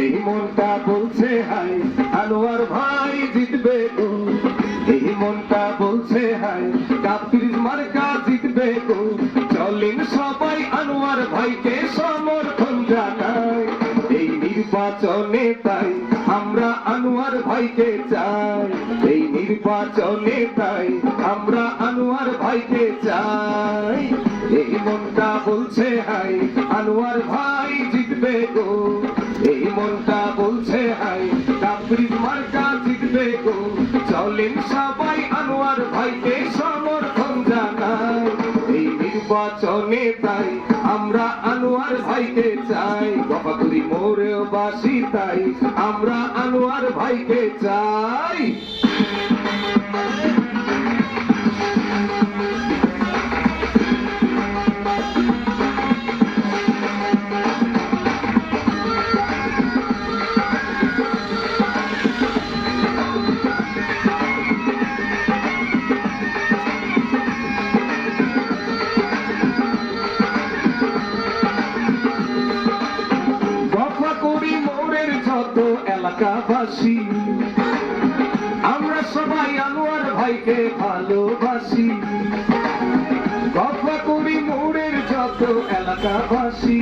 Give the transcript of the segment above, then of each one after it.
এই মনটা বলছে হাই আনোয়ার ভাই জিতবে গো। এই মনটা বলছে হাই কাপির মার্কা জিতবে গো। চলেন সবাই আনোয়ার ভাইকে সমর্থন জানাই। এই নির্বাচনে তাই আমরা আনোয়ার ভাইকে চাই। এই নির্বাচনে তাই আনোয়ার ভাই জিতবে গো। এই মনটা বলছে হাই কাপ্রিজ মার্কা জিতবে গো। চলেন সবাই আনোয়ার ভাইকে সমর্থন জানাই। এই নির্বাচনে তাই আমরা আনোয়ার ভাইকে চাই। গফাতুরি মোরেও বাসি তাই আমরা আনোয়ার ভাইকে চাই। এলাকাবাসী আমরা সবাই আনোয়ার ভাইকে ভালোবাসি। গফা করি মোরের যত এলাকাবাসী।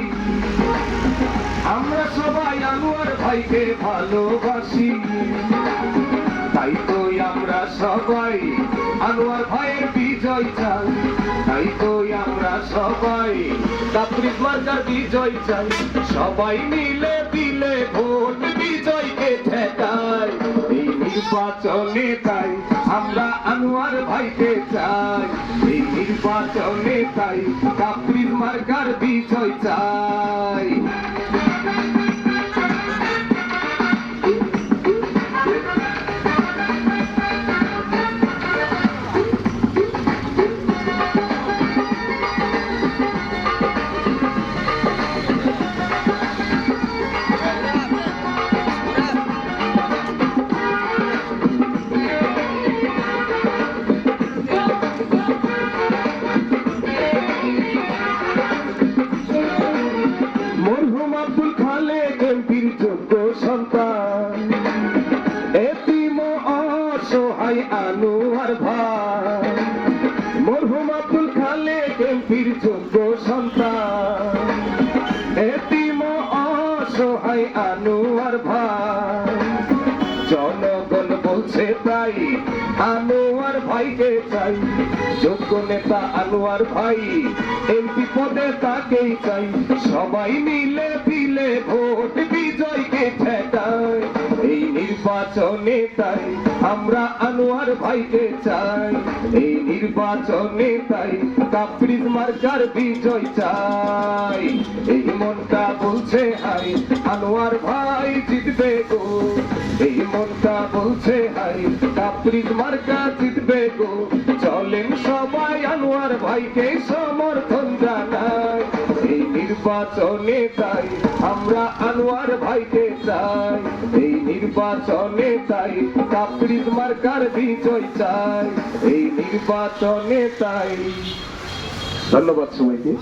আমরা সবাই আনোয়ার ভাইকে ভালোবাসি। তাই তো আমরা সবাই আনোয়ার ভাইয়ের বিজয় চাই। তাই তো আমরা সবাই কাপ্রিস মার্কার বিজয় চাই। সবাই মিলে দিলে ভোট নির্বাচনে তাই আমরা আনোয়ার ভাইকে চাই। এই নির্বাচনে তাই কাপড়ির মার্কার বিজয় চাই। আনোয়ার ভাই। মরহুম আব্দুল খালেক এমপির যোগ্য সন্তান। এতিম অসহায় আনোয়ার ভাই। জনগণ বলছে তাই, আনোয়ার ভাইকে চাই। যোগ্য নেতা আনোয়ার ভাই, এমপি পদে তাকেই চাই। সবাই মিলে নির্বাচনে তাই, আমরা আনোয়ার ভাইকে চাই। এই নির্বাচনে তাই কাপ্রিজ মার্কার বিজয় চাই। এই মনটা বলছে হাই আনোয়ার ভাই জিতবে গো। এই মনটা বলছে হাই কাপ্রিজ মার্কা জিতবে গো। চলেন সবাই আনোয়ার ভাইকে সমর্থন জানাই। নির্বাচনে তাই আমরা আনোয়ার ভাইকে চাই। এই নির্বাচনে তাই কাপড়ির মার্কার বিজয় চাই। এই নির্বাচনে তাই। ধন্যবাদ সবাইকে।